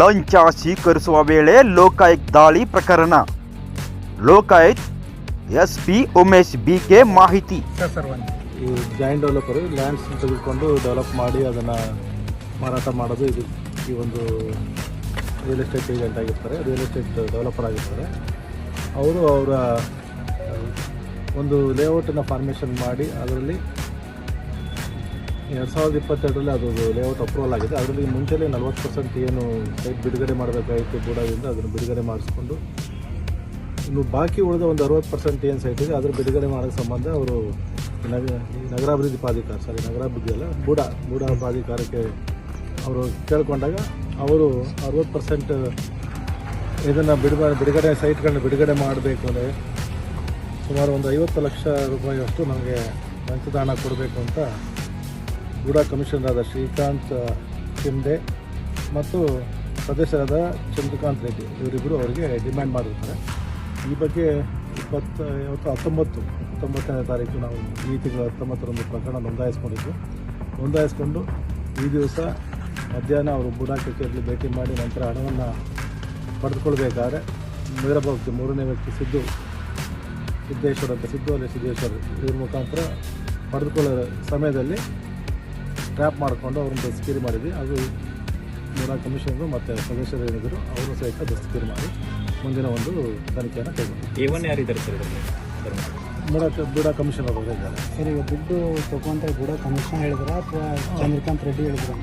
ಲಂಚ ಸ್ವೀಕರಿಸುವ ವೇಳೆ ಲೋಕಾಯುಕ್ತ ದಾಳಿ ಪ್ರಕರಣ. Lokayukta S P Umesh BK ಮಾಹಿತಿ. ಈ ಜಾಯಿಂಟ್ ಡೆವಲಪರು ಲ್ಯಾಂಡ್ಸ್ ತೆಗೆದುಕೊಂಡು ಡೆವಲಪ್ ಮಾಡಿ ಅದನ್ನು ಮಾರಾಟ ಮಾಡೋದು ಇದು. ಈ ಒಂದು ರಿಯಲ್ ಎಸ್ಟೇಟ್ ಏಜೆಂಟ್ ಆಗಿರ್ತಾರೆ, ರಿಯಲ್ ಎಸ್ಟೇಟ್ ಡೆವಲಪರ್ ಆಗಿರ್ತಾರೆ. ಅವರು ಅವರ ಒಂದು ಲೇಔಟನ್ನು ಫಾರ್ಮೇಷನ್ ಮಾಡಿ ಅದರಲ್ಲಿ ಎರಡು ಸಾವಿರದ ಇಪ್ಪತ್ತೆರಡರಲ್ಲಿ ಅದು ಲೇಔಟ್ ಅಪ್ರೂವಲ್ ಆಗಿದೆ. ಅದರಲ್ಲಿ ಮುಂಚೆನೇ ನಲ್ವತ್ತು ಪರ್ಸೆಂಟ್ ಏನು ಸೈಟ್ ಬಿಡುಗಡೆ ಮಾಡಬೇಕಾಗಿತ್ತು ಬೂಡಾದಿಂದ ಅದನ್ನು ಬಿಡುಗಡೆ ಮಾಡಿಸ್ಕೊಂಡು, ಇನ್ನು ಬಾಕಿ ಉಳಿದ ಒಂದು ಅರವತ್ತು ಪರ್ಸೆಂಟ್ ಏನು ಸೈಟ್ ಇದೆ, ಅದ್ರ ಬಿಡುಗಡೆ ಮಾಡೋ ಸಂಬಂಧ ಅವರು ನಗ, ನಗರಾಭಿವೃದ್ಧಿ ಪ್ರಾಧಿಕಾರ ಸಾರಿ ನಗರಾಭಿವೃದ್ಧಿ ಅಲ್ಲ, ಬೂಡ ಬೂಡ ಪ್ರಾಧಿಕಾರಕ್ಕೆ ಅವರು ಕೇಳ್ಕೊಂಡಾಗ ಅವರು ಅರವತ್ತು ಪರ್ಸೆಂಟ್ ಇದನ್ನು ಬಿಡುಗಡೆ ಬಿಡುಗಡೆ ಸೈಟ್ಗಳನ್ನ ಬಿಡುಗಡೆ ಮಾಡಬೇಕು ಅಂದರೆ ಸುಮಾರು ಒಂದು ಐವತ್ತು ಲಕ್ಷ ರೂಪಾಯಿಯಷ್ಟು ನಮಗೆ ಲಂಚದ ಹಣ ಕೊಡಬೇಕು ಅಂತ ಬೂಡ ಕಮಿಷನರಾದ ಶ್ರೀಕಾಂತ್ ಶಿಂದೆ ಮತ್ತು ಸದಸ್ಯರಾದ ಚಂದ್ರಕಾಂತ್ ರೆಡ್ಡಿ ಇವರಿಬ್ಬರು ಅವರಿಗೆ ಡಿಮ್ಯಾಂಡ್ ಮಾಡಿರ್ತಾರೆ. ಈ ಬಗ್ಗೆ ಇಪ್ಪತ್ತ, ಇವತ್ತು ಹತ್ತೊಂಬತ್ತು, ಹತ್ತೊಂಬತ್ತನೇ ತಾರೀಕು ನಾವು ಈ ತಿಂಗಳ ಹತ್ತೊಂಬತ್ತರಂದು ಪ್ರಕರಣ ನೋಂದಾಯಿಸ್ಕೊಂಡಿದ್ದು ನೋಂದಾಯಿಸ್ಕೊಂಡು ಈ ದಿವಸ ಮಧ್ಯಾಹ್ನ ಅವರು ಬುಡಾ ಕಚೇರಿಯಲ್ಲಿ ಭೇಟಿ ಮಾಡಿ ನಂತರ ಹಣವನ್ನು ಪಡೆದುಕೊಳ್ಬೇಕಾದ್ರೆ ಮೀರಬಹುದು ಮೂರನೇ ವ್ಯಕ್ತಿ ಸಿದ್ದು, ಸಿದ್ದೇಶ್ವರ ಅಂತ ಸಿದ್ದು ಅಲ್ಲಿ ಸಿದ್ದೇಶ್ವರ, ಇವ್ರ ಮುಖಾಂತರ ಪಡೆದುಕೊಳ್ಳೋ ಸಮಯದಲ್ಲಿ ಟ್ರ್ಯಾಪ್ ಮಾಡಿಕೊಂಡು ಅವ್ರನ್ನ ದಸ್ತಗಿರಿ ಮಾಡಿದ್ವಿ. ಅದು ಮೂರಾ ಕಮಿಷನರು ಮತ್ತು ಸದಸ್ಯರು ಏನಿದ್ರು ಅವರು ಸಹಿತ ದಸ್ತಗಿರಿ ಮಾಡಿ ಮುಂದಿನ ಒಂದು ತನಿಖೆಯನ್ನು ಕೈಗೊಂಡು ಎ ಒನ್ ಯಾರಿದ್ದಾರೆ ಸರ್ ಬುಡ ಬುಡ ಕಮಿಷನರ್ ಅವರು ಇದ್ದಾರೆ. ಸರ್ ಈಗ ದುಡ್ಡು ತಗೊಂಡ್ರೆ ಬುಡ ಕಮಿಷನ್ ಹೇಳಿದ್ರ ಅಥವಾ ಚಂದ್ರಕಾಂತ್ ರೆಡ್ಡಿ ಹೇಳಿದ್ರು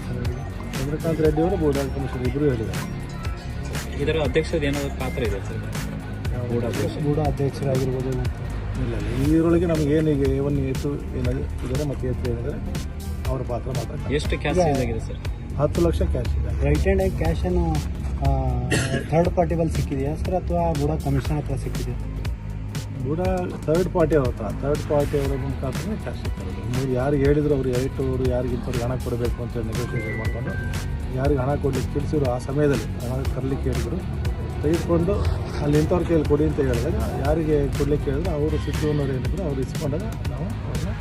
ಚಂದ್ರಕಾಂತ್ ರೆಡ್ಡಿ ಅವರು ಬುಡ ಕಮಿಷನ್ ಇಬ್ಬರು ಹೇಳಿದ್ದಾರೆ. ಇದರ ಅಧ್ಯಕ್ಷದ ಏನಾದರೂ ಪಾತ್ರ ಇದೆ ಸರ್? ಬೂಡ ಅಧ್ಯಕ್ಷ. ಬುಡ ಅಧ್ಯಕ್ಷರಾಗಿರ್ಬೋದು ಇಲ್ಲ ಇಲ್ಲ. ಇದರೊಳಗೆ ನಮಗೆ ಏನೀಗ ಏವನ್ ಏತು ಏನಾಗಿ ಇದ್ದಾರೆ ಮತ್ತು ಏನಿದ್ದಾರೆ ಅವರ ಪಾತ್ರ ಮಾತ್ರ ಎಷ್ಟು ಕ್ಯಾಶ್ ಆಗಿದೆ ಸರ್? ಹತ್ತು ಲಕ್ಷ ಕ್ಯಾಶ್ ಇದೆ. ರೈಟ್ ಹ್ಯಾಂಡ್ ಆಗಿ ಕ್ಯಾಶ್ ಏನು ಥರ್ಡ್ ಪಾರ್ಟಿ ಬಲ್ಲಿ ಸಿಕ್ಕಿದೆಯಾ ಸರ್ ಅಥವಾ ಬುಡ ಕಮಿಷನ್ ಹತ್ರ ಸಿಕ್ಕಿದೆಯಾ? ಬುಡ ಥರ್ಡ್ ಪಾರ್ಟಿ ಅವ್ರ ಹತ್ರ. ಥರ್ಡ್ ಪಾರ್ಟಿ ಅವರ ಮುಖಾಂತರ ಕ್ಯಾಶ್ ಸಿಗ್ತಾರೆ ನೀವು ಯಾರಿಗೆ ಹೇಳಿದ್ರು ಅವ್ರು ಏಟ್ ಅವರು ಯಾರಿಗಿಂತವ್ರಿಗೆ ಹಣ ಕೊಡಬೇಕು ಅಂತ ನೆಗೋಷಿಯೇಟ್ ಮಾಡಿಕೊಂಡು ಯಾರಿಗೆ ಹಣ ಕೊಡ್ಲಿಕ್ಕೆ ತಿಳಿಸಿದ್ರು ಆ ಸಮಯದಲ್ಲಿ ಹಣ ತರಲಿಕ್ಕೆ ಹೇಳಿದ್ರು. ತೆಗೆದುಕೊಂಡು ಅಲ್ಲಿ ಇಂಥವ್ರ ಕೈಯಲ್ಲಿ ಕೊಡಿ ಅಂತ ಹೇಳಿದಾಗ ಯಾರಿಗೆ ಕೊಡ್ಲಿಕ್ಕೆ ಹೇಳಿದ್ರೆ ಅವರು ಸಿಕ್ಕುವನ್ನವ್ರು ಏನಿದ್ರು ಅವ್ರು ಇಸ್ಕೊಂಡಾಗ ನಾವು ಅವ್ರನ್ನ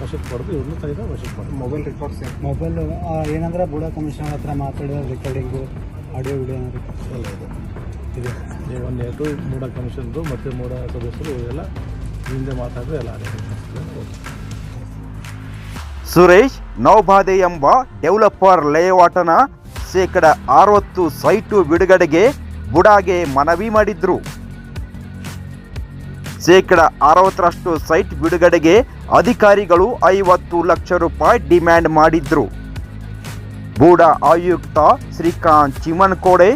ವಶಕ್ಕೆ ಕೊಡೋದು ಇವ್ರನ್ನ ಸಹಿತ ವಶಕ್ಕೆ ಮೊಬೈಲ್ ರೆಕಾರ್ಡ್ಸ್ ಮೊಬೈಲ್ ಏನಂದ್ರೆ ಬುಡ ಕಮಿಷನ್ ಹತ್ರ ಮಾತಾಡಿದ ರೆಕಾರ್ಡಿಂಗು ಆಡಿಯೋ ವಿಡಿಯೋ ಏನಾದ್ರು ಎಲ್ಲ ಇದೆ. ಇದೆ ಒಂದು ಎರಡು ಮೂಡ ಕಮಿಷನ್ರು ಮತ್ತು ಮೂಡ ಸದಸ್ಯರು ಎಲ್ಲ ಹಿಂದೆ ಮಾತಾಡಿದ್ರೆ ಎಲ್ಲ ಸುರೇಶ್ ನೌಬಾದೆ ಎಂಬ ಡೆವಲಪರ್ ಲೇಔಟನ ಶೇಕಡ ಅರವತ್ತು ಸೈಟು ಬಿಡುಗಡೆಗೆ ಬುಡಾಗೆ ಮನವಿ ಮಾಡಿದ್ರು. ಶೇಕಡ ಅರವತ್ತರಷ್ಟು ಸೈಟ್ ಬಿಡುಗಡೆಗೆ ಅಧಿಕಾರಿಗಳು ಐವತ್ತು ಲಕ್ಷ ರೂಪಾಯಿ ಡಿಮ್ಯಾಂಡ್ ಮಾಡಿದ್ರು. ಬೂಡ ಆಯುಕ್ತ ಶ್ರೀಕಾಂತ್ ಚಿಮನ್ಕೋಡೆ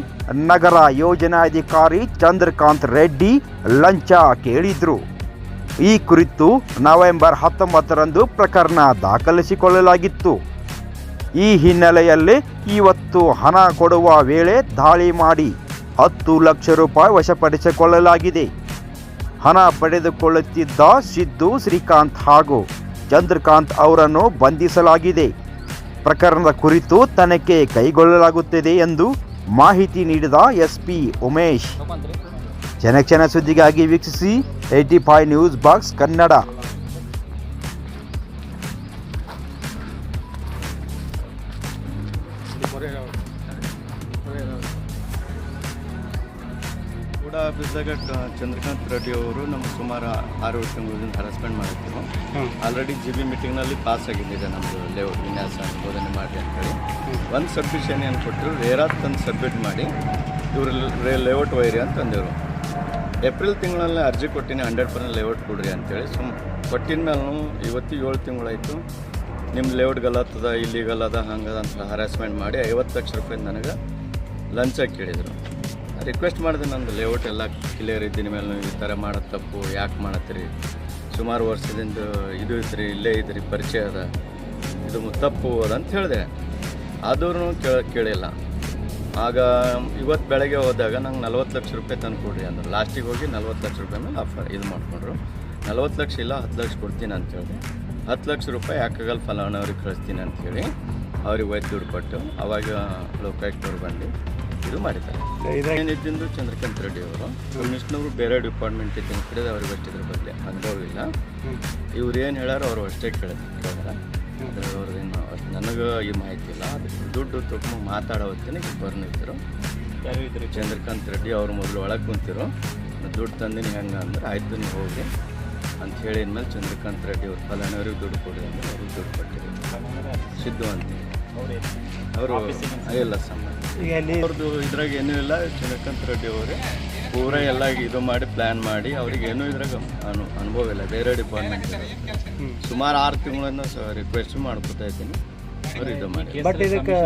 ನಗರ ಯೋಜನಾಧಿಕಾರಿ ಚಂದ್ರಕಾಂತ್ ರೆಡ್ಡಿ ಲಂಚ ಕೇಳಿದ್ರು. ಈ ಕುರಿತು ನವೆಂಬರ್ ಹತ್ತೊಂಬತ್ತರಂದು ಪ್ರಕರಣ ದಾಖಲಿಸಿಕೊಳ್ಳಲಾಗಿತ್ತು. ಈ ಹಿನ್ನೆಲೆಯಲ್ಲಿ ಇವತ್ತು ಹಣ ಕೊಡುವ ವೇಳೆ ದಾಳಿ ಮಾಡಿ ಹತ್ತು ಲಕ್ಷ ರೂಪಾಯಿ ವಶಪಡಿಸಿಕೊಳ್ಳಲಾಗಿದೆ. ಹಣ ಪಡೆದುಕೊಳ್ಳುತ್ತಿದ್ದ ಸಿದ್ದು ಶ್ರೀಕಾಂತ್ ಹಾಗೂ ಚಂದ್ರಕಾಂತ್ ಅವರನ್ನು ಬಂಧಿಸಲಾಗಿದೆ. ಪ್ರಕರಣದ ಕುರಿತು ತನಿಖೆ ಕೈಗೊಳ್ಳಲಾಗುತ್ತಿದೆ ಎಂದು ಮಾಹಿತಿ ನೀಡಿದ ಎಸ್ಪಿ ಉಮೇಶ್. ಜನಕ್ಷಣ ಸುದ್ದಿಗಾಗಿ ವೀಕ್ಷಿಸಿ eighty five news box Kannada. ಬಿದ್ದಾಗ ಚಂದ್ರಕಾಂತ್ ರೆಡ್ಡಿ ಅವರು ನಮ್ಗೆ ಸುಮಾರು ಆರು ವರ್ಷ ತಿಂಗಳಿಂದ ಹರಾಸ್ಮೆಂಟ್ ಮಾಡಿದ್ರು ಆಲ್ರೆಡಿ ಜಿ ಬಿ ಮೀಟಿಂಗ್ನಲ್ಲಿ ಪಾಸ್ ಆಗಿದ್ದಿದೆ ನಮ್ಮದು ಲೇಔಟ್ ವಿನ್ಯಾಸ ಅನುಮೋದನೆ ಮಾಡಿ ಅಂತೇಳಿ. ಒಂದು ಸಬ್ಮಿಷನ್ ಏನು ಕೊಟ್ಟರು ರೇರಾತ್ ತಂದು ಸಬ್ಮಿಟ್ ಮಾಡಿ ಇವರು ರೇ ಲೇಔಟ್ ವೈರಿ ಅಂತ ಅಂದರು ಏಪ್ರಿಲ್ ತಿಂಗಳಲ್ಲಿ ಅರ್ಜಿ ಕೊಟ್ಟಿನಿ ಹಂಡ್ರೆಡ್ ಪರ್ಸೆಂಟ್ ಲೇಔಟ್ ಕೊಡ್ರಿ ಅಂತೇಳಿ. ಸುಮ್ ಕೊಟ್ಟಿನ ಮೇಲೂ ಇವತ್ತು ಏಳು ತಿಂಗಳಾಯಿತು. ನಿಮ್ಮ ಲೇಔಟ್ ಗಲತ್ತದ ಇಲ್ಲಿಗಲ್ ಅದ ಹಂಗದ ಅಂತ ಹರಾಸ್ಮೆಂಟ್ ಮಾಡಿ ಐವತ್ತು ಲಕ್ಷ ರೂಪಾಯಿ ನನಗೆ ಲಂಚ ಕೇಳಿದರು. ರಿಕ್ವೆಸ್ಟ್ ಮಾಡಿದೆ ನಂದು ಲೇಔಟ್ ಎಲ್ಲ ಕ್ಲಿಯರ್ ಇದ್ದೀನಿ ಮೇಲೆ ನೀವು ಈ ಥರ ಮಾಡೋದು ತಪ್ಪು, ಯಾಕೆ ಮಾಡತ್ತೀರಿ? ಸುಮಾರು ವರ್ಷದಿಂದ ಇದು ಇದ್ರಿ, ಇಲ್ಲೇ ಇದ್ರಿ, ಪರಿಚಯ ಅದ. ಇದು ತಪ್ಪು ಅಂತ ಹೇಳಿದೆ. ಆದ್ರೂ ಕೇಳ, ಕೇಳಿಲ್ಲ. ಆಗ ಇವತ್ತು ಬೆಳಗ್ಗೆ ಹೋದಾಗ ನಂಗೆ ನಲ್ವತ್ತು ಲಕ್ಷ ರೂಪಾಯಿ ತಂದು ಕೊಡ್ರಿ ಅಂದರು. ಲಾಸ್ಟಿಗೆ ಹೋಗಿ ನಲ್ವತ್ತು ಲಕ್ಷ ರೂಪಾಯಿ ಮೇಲೆ ಆಫರ್ ಇದು ಮಾಡಿಕೊಂಡ್ರು. ನಲ್ವತ್ತು ಲಕ್ಷ ಇಲ್ಲ, ಹತ್ತು ಲಕ್ಷ ಕೊಡ್ತೀನಿ ಅಂತ ಹೇಳಿದೆ. ಹತ್ತು ಲಕ್ಷ ರೂಪಾಯಿ ಯಾಕಾಗಲ್ಲ ಫಲಾನವ್ರಿಗೆ ಕಳಿಸ್ತೀನಿ ಅಂಥೇಳಿ ಅವ್ರಿಗೆ ಒಯ್ದು ದುಡ್ಡು ಕೊಟ್ಟು ಅವಾಗ ಲೋಕಾಯುಕ್ತವ್ರು ಬಂದು ಇದು ಮಾಡಿದ್ದಾರೆ. ಏನಿದ್ದು ಚಂದ್ರಕಾಂತ್ ರೆಡ್ಡಿ ಅವರು ಕಮಿಷನರು ಬೇರೆ ಡಿಪಾರ್ಟ್ಮೆಂಟ್ ಇದ್ದಂಗೆ ಕೇಳಿದ್ರೆ ಅವ್ರಿಗೆ ಅಷ್ಟು ಇದ್ರ ಬಗ್ಗೆ ಅನುಭವ ಇಲ್ಲ ಇವ್ರು ಏನು ಹೇಳೋರು ಅವ್ರು ಅಷ್ಟೇ ಕೇಳಿದ್ರು. ಕೇಳಿದಾರೆ ಅದ್ರಾಗ ಅವ್ರದ್ದು ಇನ್ನು ಅಷ್ಟು ನನಗೆ ಈ ಮಾಹಿತಿ ಇಲ್ಲ. ಅದಕ್ಕೆ ದುಡ್ಡು ತೊಗೊಂಡು ಮಾತಾಡೋ ಹೊತ್ತಿನ ಬರ್ನಿದ್ರು. ಚಂದ್ರಕಾಂತ್ ರೆಡ್ಡಿ ಅವ್ರು ಮೊದಲು ಒಳಗೆ ಕುಂತಿರು ದುಡ್ಡು ತಂದಿನಿ ಹೆಂಗೆ ಅಂದ್ರೆ ಆಯ್ತು ನೀವು ಹೋಗಿ ಅಂತ ಹೇಳಿದ್ಮೇಲೆ ಚಂದ್ರಕಾಂತ್ ರೆಡ್ಡಿ ಅವ್ರು ಫಲಾನವ್ರಿಗೆ ದುಡ್ಡು ಕೊಡಿ ಅಂದ್ರೆ ಅವ್ರಿಗೆ ದುಡ್ಡು ಕೊಟ್ಟಿರಿ ಸಿದ್ದು ಅಂತ. ಅವರು ಇಲ್ಲ ಅಲ್ಲಿ ಅವ್ರದ್ದು ಇದ್ರಾಗ ಏನೂ ಇಲ್ಲ ಚಂದ್ರಕಾಂತ್ ರೆಡ್ಡಿ ಅವರೇ. ಪೂರ ಎಲ್ಲ ಇದು ಮಾಡಿ ಪ್ಲ್ಯಾನ್ ಮಾಡಿ ಅವ್ರಿಗೆ ಏನೂ ಇದ್ರಾಗ ಅನು ಅನುಭವ ಇಲ್ಲ. ಬೇರೆ ಡಿಪಾರ್ಟ್ಮೆಂಟ್ ಸುಮಾರು ಆರು ತಿಂಗಳನ್ನು ರಿಕ್ವೆಸ್ಟ್ ಮಾಡ್ಕೊತಾ ಇದ್ದೀನಿ. ಅವ್ರು ಇದು ಮಾಡಿ. ಬಟ್ ಇದಕ್ಕೆ